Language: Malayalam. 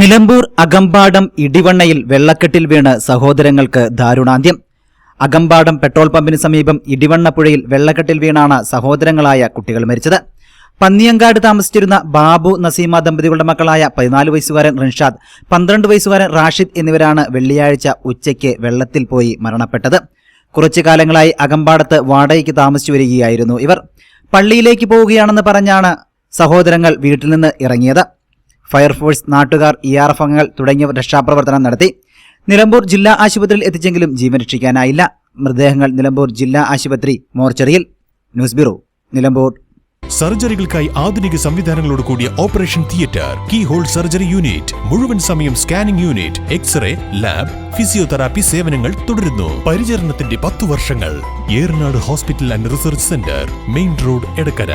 നിലമ്പൂർ അകമ്പാടം ഇടിവണ്ണയിൽ വെള്ളക്കെട്ടിൽ വീണ് സഹോദരങ്ങൾക്ക് ദാരുണാന്ത്യം. അകമ്പാടം പെട്രോൾ പമ്പിന് സമീപം ഇടിവണ്ണ പുഴയിൽ വെള്ളക്കെട്ടിൽ വീണാണ് സഹോദരങ്ങളായ കുട്ടികൾ മരിച്ചത്. പന്നിയങ്കാട് താമസിച്ചിരുന്ന ബാബു നസീമ ദമ്പതികളുടെ മക്കളായ പതിനാല് വയസ്സുകാരൻ റിൻഷാദ് പന്ത്രണ്ട് വയസ്സുകാരൻ റാഷിദ് എന്നിവരാണ് വെള്ളിയാഴ്ച ഉച്ചയ്ക്ക് വെള്ളത്തിൽ പോയി മരണപ്പെട്ടത്. കുറച്ചു കാലങ്ങളായി അകമ്പാടത്ത് വാടകയ്ക്ക് താമസിച്ചു വരികയായിരുന്നു ഇവർ. പള്ളിയിലേക്ക് പോവുകയാണെന്ന് പറഞ്ഞാണ് സഹോദരങ്ങൾ വീട്ടിൽ നിന്ന് ഇറങ്ങിയത്. ഫയർഫോഴ്സ് നാട്ടുകാർ ഇ ആർ എഫ് അംഗങ്ങൾ തുടങ്ങിയവർ രക്ഷാപ്രവർത്തനം നടത്തി. നിലമ്പൂർ ജില്ലാ ആശുപത്രിയിൽ എത്തിച്ചെങ്കിലും ജീവൻ രക്ഷിക്കാനായില്ല. മൃതദേഹങ്ങൾ നിലമ്പൂർ ജില്ലാ ആശുപത്രി മോർച്ചറിയിൽ. News bureau Nilambur. സർജറികൾക്കായി ആധുനിക സംവിധാനങ്ങളോട് കൂടിയ operation theatre keyhole surgery unit മുഴുവൻ സമയം scanning unit X ray lab physiotherapy സേവനങ്ങൾ തുടരുന്നു. പരിചരണത്തിന്റെ പത്തു വർഷങ്ങൾ. Eranad hospital and research centre main road Edakkara.